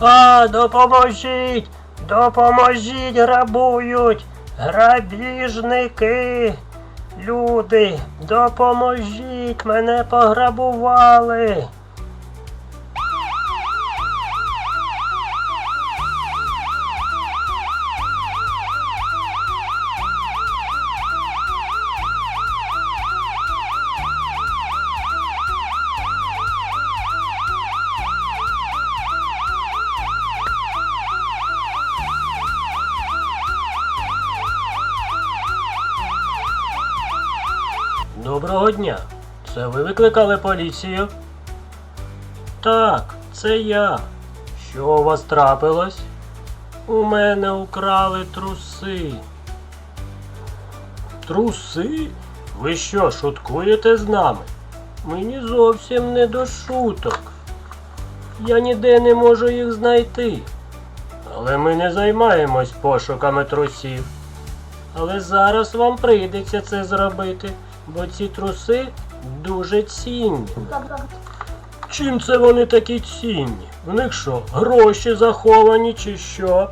А, допоможіть! Допоможіть, грабують! Грабіжники! Люди, допоможіть! Мене пограбували! Доброго дня. Це ви викликали поліцію? Так, це я. Що у вас трапилось? У мене украли труси. Труси? Ви що, шуткуєте з нами? Мені зовсім не до шуток. Я ніде не можу їх знайти. Але ми не займаємось пошуками трусів. Але зараз вам прийдеться це зробити, бо ці труси дуже цінні. Чим це вони такі цінні? В них що, гроші заховані чи що?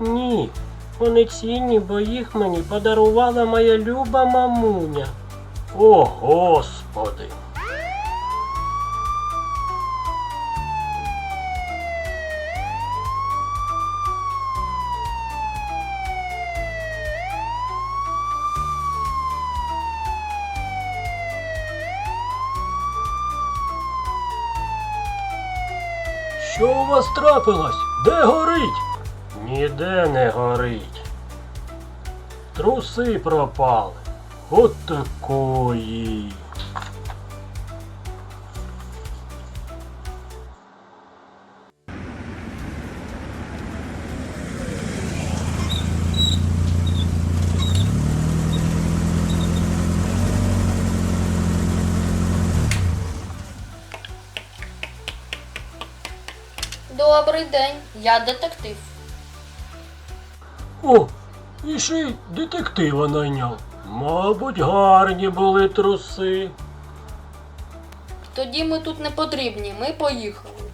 Ні, вони цінні, бо їх мені подарувала моя люба мамуня. О, Господи! У вас трапилось? Де горить? Ніде не горить. Труси пропали. От такої. Я детектив. О, і ще й детектива найняв. Мабуть, гарні були труси. Тоді ми тут не потрібні, ми поїхали.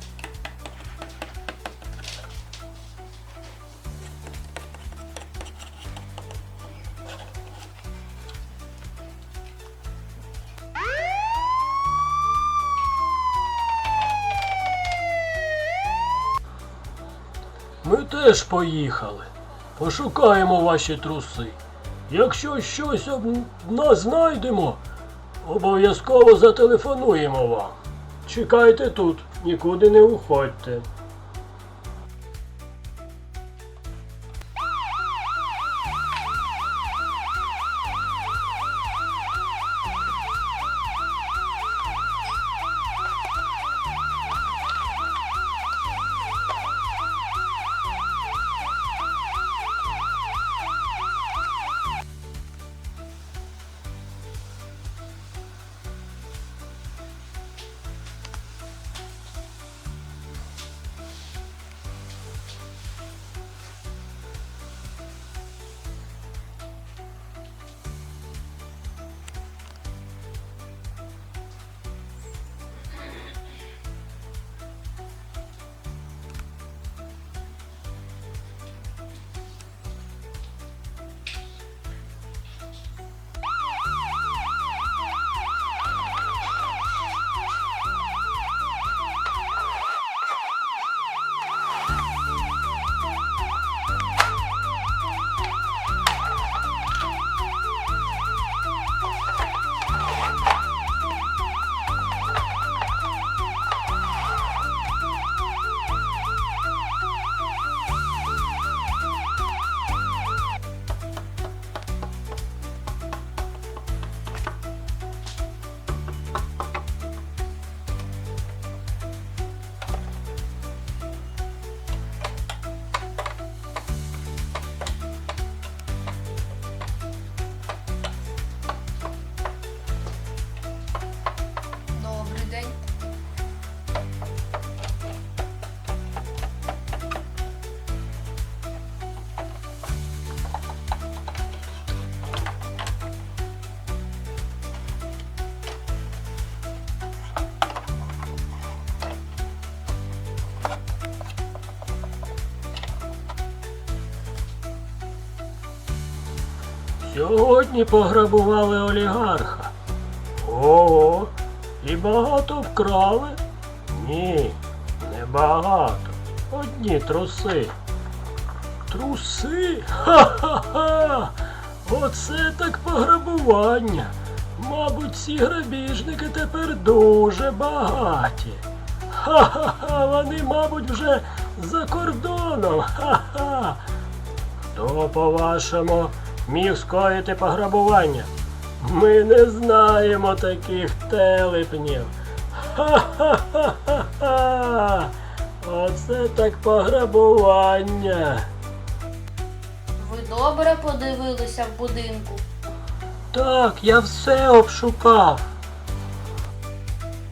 Теж поїхали. Пошукаємо ваші труси. Якщо щось об нас знайдемо, обов'язково зателефонуємо вам. Чекайте тут, нікуди не уходьте. Сьогодні пограбували олігарха. Ого, і багато вкрали? Ні, не багато. Одні труси. Труси? Ха-ха-ха! Оце так пограбування. Мабуть, ці грабіжники тепер дуже багаті. Ха-ха-ха, вони, мабуть, вже за кордоном. Ха-ха. Хто, по-вашому, міг скоїти пограбування? Ми не знаємо таких телепнів. Ха-ха-ха-ха. Оце так пограбування. Ви добре подивилися в будинку. Так, я все обшукав.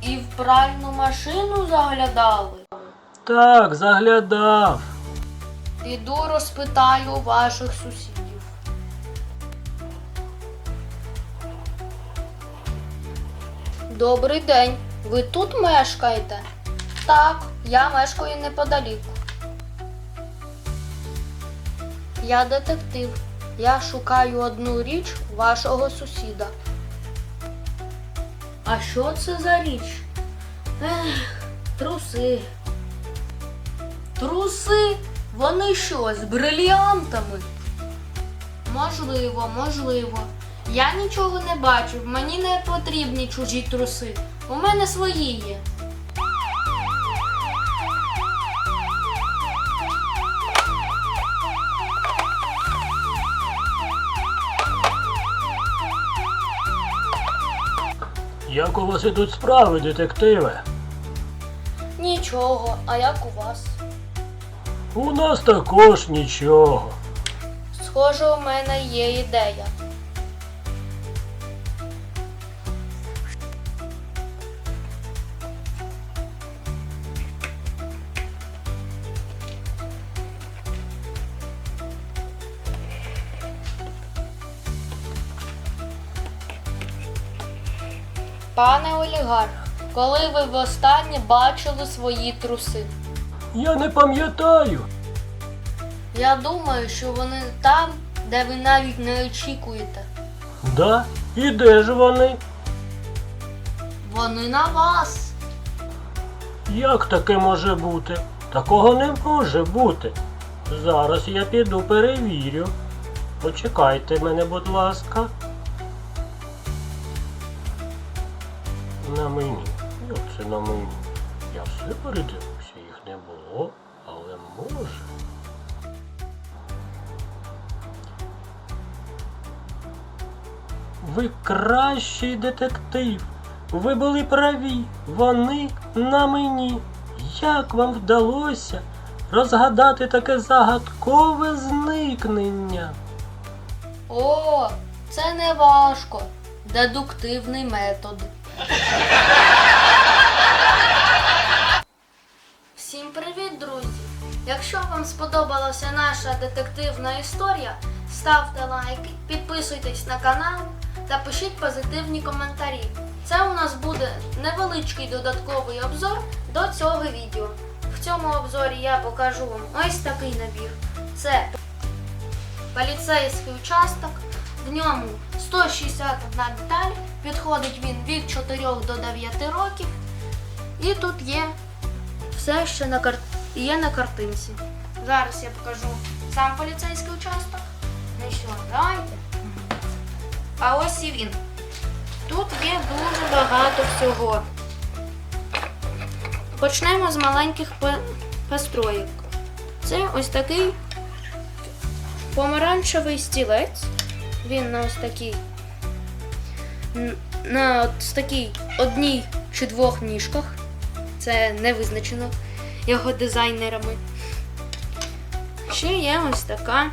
І в пральну машину заглядали. Так, заглядав. Піду розпитаю ваших сусідів. Добрий день. Ви тут мешкаєте? Так, я мешкаю неподалік. Я детектив. Я шукаю одну річ вашого сусіда. А що це за річ? Ех, труси. Труси? Вони що, з брильянтами? Можливо, можливо. Я нічого не бачив, мені не потрібні чужі труси. У мене свої є. Як у вас ідуть справи, детективи? Нічого, а як у вас? У нас також нічого. Схоже, у мене є ідея. Пане олігарх, коли ви востаннє бачили свої труси? Я не пам'ятаю. Я думаю, що вони там, де ви навіть не очікуєте. Да? І де ж вони? Вони на вас. Як таке може бути? Такого не може бути. Зараз я піду перевірю. Почекайте мене, будь ласка. Ви кращий детектив. Ви були праві. Вони на мені. Як вам вдалося розгадати таке загадкове зникнення? О, це не важко. Дедуктивний метод. Всім привіт, друзі! Якщо вам сподобалася наша детективна історія, ставте лайки, підписуйтесь на канал та пишіть позитивні коментарі. Це у нас буде невеличкий додатковий обзор до цього відео. В цьому обзорі я покажу вам ось такий набір. Це поліцейський участок. В ньому 161 деталь. Підходить він від 4 до 9 років. І тут є все, що на кар... є на картинці. Зараз я покажу сам поліцейський участок. Ну що, давайте. А ось і він. Тут є дуже багато всього. Почнемо з маленьких пестроїк. Це ось такий помаранчевий стілець. Він на ось такій. На ось такій одній чи двох ніжках. Це не визначено його дизайнерами. Ще є ось така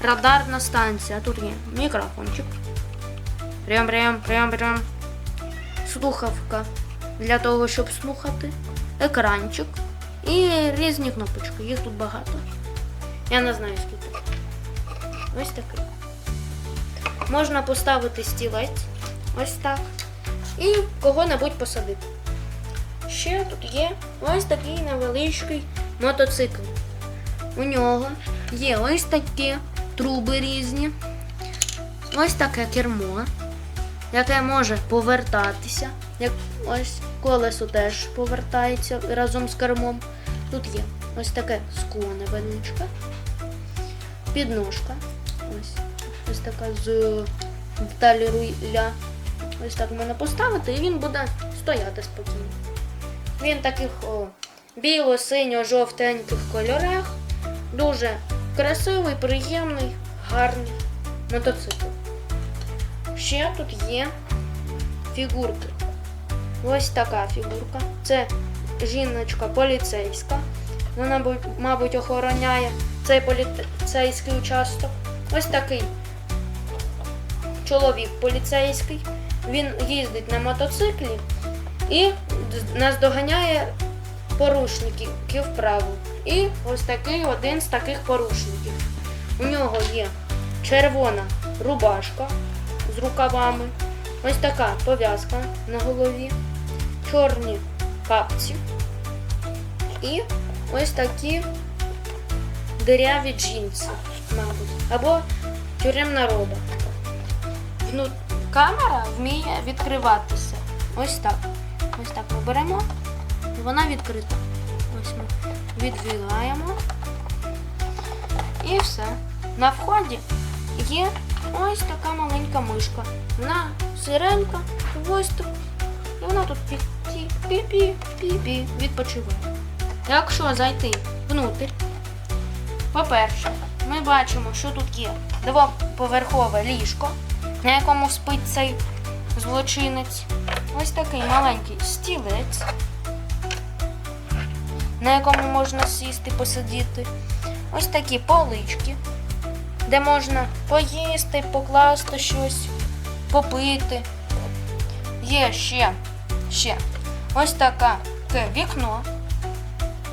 радарна станція. Тут є мікрофончик. Прям, прям, прям, прям. Слухавка для того, щоб слухати. Екранчик. І різні кнопочки. Їх тут багато. Я не знаю скільки. Ось такий. Можна поставити стілець. Ось так. І кого-небудь посадити. Ще тут є ось такий невеличкий мотоцикл. У нього є ось такі труби різні. ось таке кермо, яке може повертатися. Як ось колесо теж повертається разом з кермом. Тут є ось таке скло невеличке, підножка. Ось, ось така з деталі руля. Ось так можна поставити і він буде стояти спокійно. Він таких біло-синьо-жовтеньких кольорах. Дуже красивий, приємний, гарний мотоцикл. Ще тут є фігурки. Ось така фігурка. Це жіночка поліцейська. Вона, мабуть, охороняє цей поліцейський участок. Ось такий чоловік поліцейський. Він їздить на мотоциклі і наздоганяє порушників правил. І ось такий один з таких порушників. У нього є червона рубашка з рукавами, ось така пов'язка на голові, чорні капці і ось такі диряві джинси, мабуть, або тюремна роба. Ну, камера вміє відкриватися. Ось так. Ось так ми беремо, і вона відкрита. Ось ми відвігаємо. І все. На вході є ось така маленька мишка. Вона ось тут. І вона тут пі- пі-пі, пі-пі відпочиває. Якщо зайти внутрь, по-перше, ми бачимо, що тут є двоповерхове ліжко, на якому спить цей злочинець. Ось такий маленький стілець, на якому можна сісти, посидіти. Ось такі полички, де можна поїсти, покласти щось, попити. Є ще, ще ось таке вікно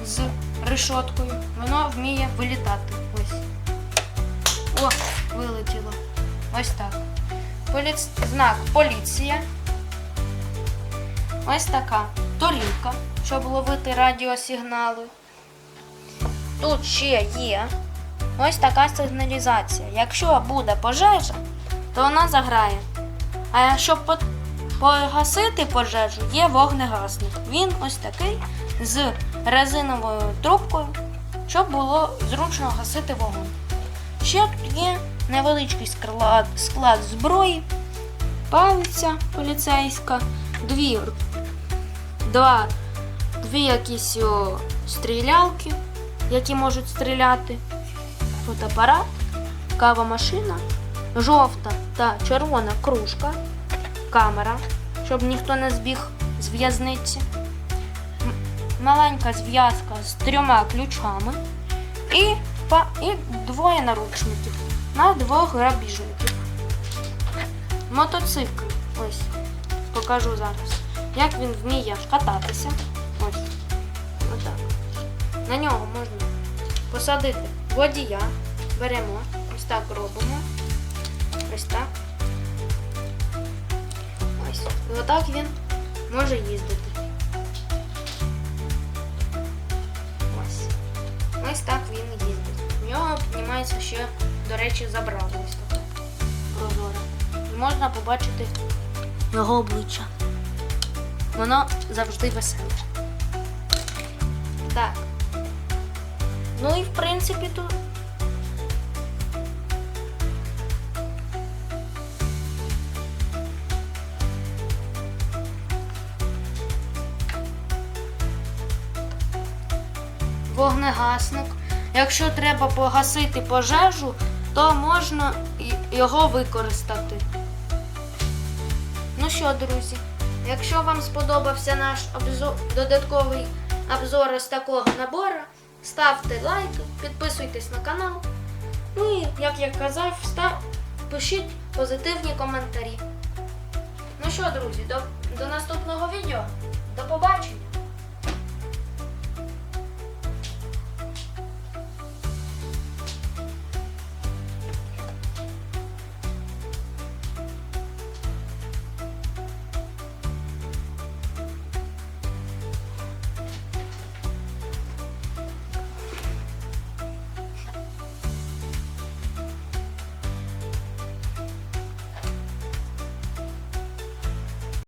з решоткою. Воно вміє вилітати. Ось. О, вилетіло. Ось так. Поліц... Знак поліція. Ось така торівка, щоб ловити радіосигнали. Тут ще є ось така сигналізація. Якщо буде пожежа, то вона заграє. А щоб погасити пожежу, є вогнегасник. Він ось такий з резиновою трубкою, щоб було зручно гасити вогонь. Ще тут є невеличкий склад, склад зброї, палиця поліцейська, дві, два, дві якісь о, стрілялки, які можуть стріляти, фотоапарат, кавомашина, жовта та червона кружка, камера, щоб ніхто не збіг з в'язниці, маленька зв'язка з трьома ключами і, і двоє наручників на двох грабіжників. Мотоцикл. Ось. Покажу зараз. Як він вміє кататися. Ось. Отак. На нього можна посадити водія. Беремо. Ось так робимо. Ось так. Ось. І отак він може їздити. Ось. Ось так він їздить. В нього піднімається ще, до речі, забрало ось таке прозоре. І можна побачити його обличчя. Воно завжди веселе. Так. Ну і в принципі тут. Вогнегасник. Якщо треба погасити пожежу, то можна його використати. Ну що, друзі, якщо вам сподобався наш обзор, додатковий обзор ось такого набору, ставте лайки, підписуйтесь на канал. Ну і, як я казав, став, пишіть позитивні коментарі. Ну що, друзі, до, до наступного відео. До побачення!